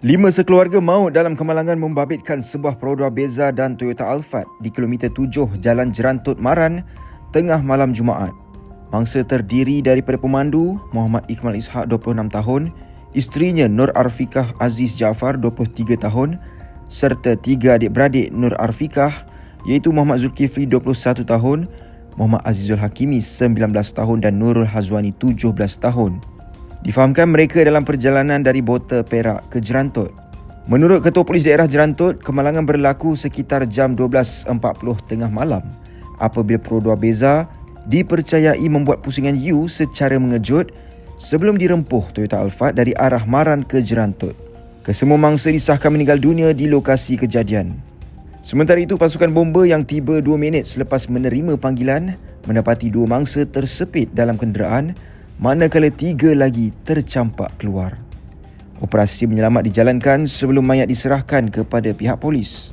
Lima sekeluarga maut dalam kemalangan membabitkan sebuah Perodua Beza dan Toyota Alphard di kilometer 7 Jalan Jerantut Maran tengah malam Jumaat. Mangsa terdiri daripada pemandu Muhammad Ikmal Ishak 26 tahun, isterinya Nur Arfikah Aziz Jaafar 23 tahun serta tiga adik-beradik Nur Arfikah iaitu Muhammad Zulkifli 21 tahun, Muhammad Azizul Hakimi 19 tahun dan Nurul Hazwani 17 tahun. Difahamkan mereka dalam perjalanan dari Bota Perak ke Jerantut. Menurut Ketua Polis Daerah Jerantut, kemalangan berlaku sekitar jam 12.40 tengah malam apabila 2 Beza dipercayai membuat pusingan U secara mengejut sebelum dirempuh Toyota Alphard dari arah Maran ke Jerantut. Kesemua mangsa disahkan meninggal dunia di lokasi kejadian. Sementara itu, pasukan bomba yang tiba 2 minit selepas menerima panggilan mendapati dua mangsa tersepit dalam kenderaan manakala tiga lagi tercampak keluar. Operasi menyelamat dijalankan sebelum mayat diserahkan kepada pihak polis.